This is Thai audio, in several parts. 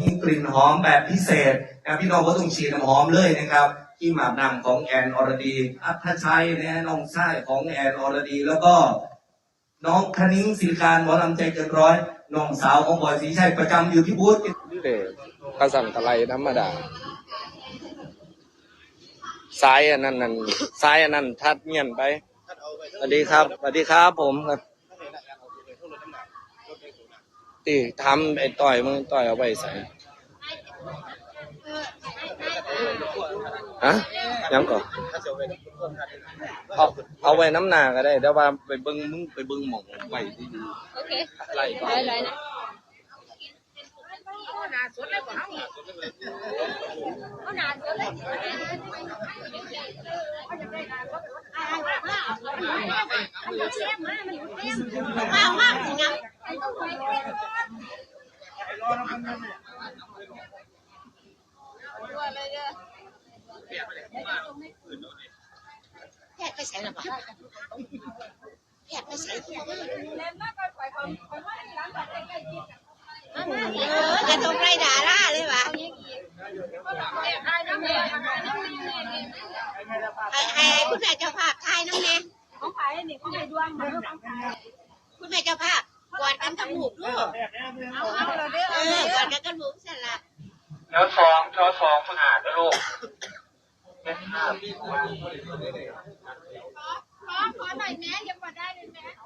มีกลิ่นหอมแบบพิเศษนะพี่น้องก็ต้องฉีดน้ำหอมเลยนะครับที่หมาบนำของแอนอรดีอัธชัยนะน้องชายของแอนอรดี แล้วก็ น้องคณิ้งศิลการหมอลำใจเกินร้อยน้องสาวของบอยศรีชัยประจำอยู่ที่บูธเด็กกระสันตะไลธรรมดาซ้ายอันนั้นนั่นซ้ายอันนั้นทัดเงียนไปสวัสดีครับสวัสดีครับผมครับ ตีทำไอ้ต่อยมึงต่อยเอาไปใส่ฮะยังก่อนเอาเอาไว้น้ำหนาก็ได้แต่ว่าไปเบิ้งมึงไปเบิ้งหมองไปดีโอเคๆไล่ก่อนได้เลยนะ แพทย์ไปใส่หรอปะแพทย์ไปใส่เออกระทงไรด่าล่าเลยวะให้ให้คุณแม่เจ้าภาพทายน้ำเนของใครนี่ของใครดวงคุณแม่เจ้าภาพกอดกันกับหมูกลูกเออกอดกันกับหมูกเสร็จละแล้วสองแล้วสองฝึกหาดนะลูกขอหน่อยแม่ยังมาได้เลยแม่เอ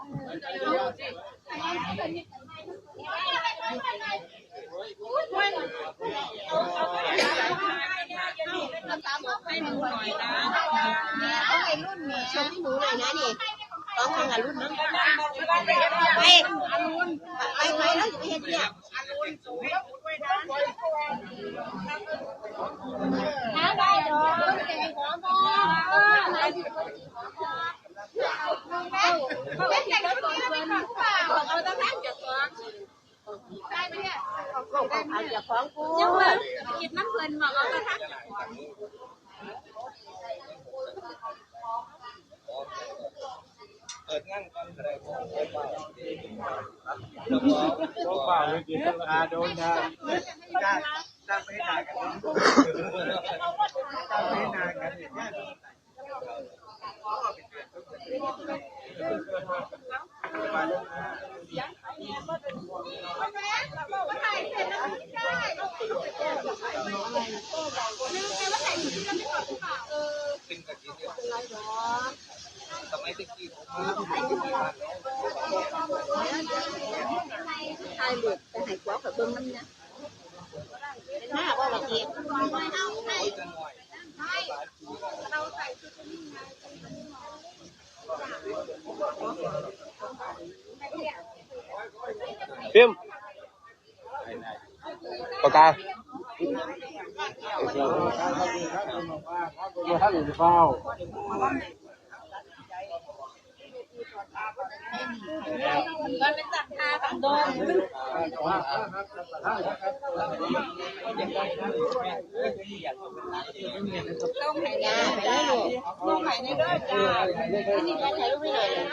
าไอ้รุ่นแม่ชมหนูหน่อยนะนี่ต้องทำกับรุ่นนั้นไปอรุณไปไปแล้วจะไปเฮ็ดเนี่ย น้าได้ดอกแต่ หัวมอเป็นแต่รุ่นนี้ไม่ของเปล่าเอาตั้งแต่จะฟ้องได้ไหมเนี่ยเอาจะฟ้องกูยังว่าคิดน้ำเพลินบอกเอากระทักเปิดงั้นก่อนก็ได้เปล่าเลยกินอาโดนทางได้ตั้งไปให้นานกันตั้งไปให้นานกันเนี่ยเป็นกะทิเนี่ยทำไมตะกี้ ผมมาถ่ายรูปไปให้กวากั บเบิ่งน้ำเนี่ยเป็นหนเกียจะหน่อยพิมปากทานเฝ้ามันเป็นจับทากับโดนต้องไหนจ้าไปได้ลูกต้องไหนในเด้อจ้าที่นี่ก็ถ่ายรูปให้หน่อยเลย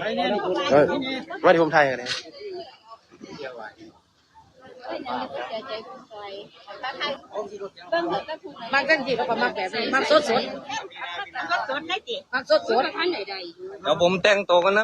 ไอ้นี่เออว่าที่ผมไทยกันเนี่ย ใจคุณซอยถ้าใครบางท่านที่ก็มักแบบนี้มักสดสดก็สนได้จิมักสดสด เดี๋ยวผมแต่งตัวกันนะ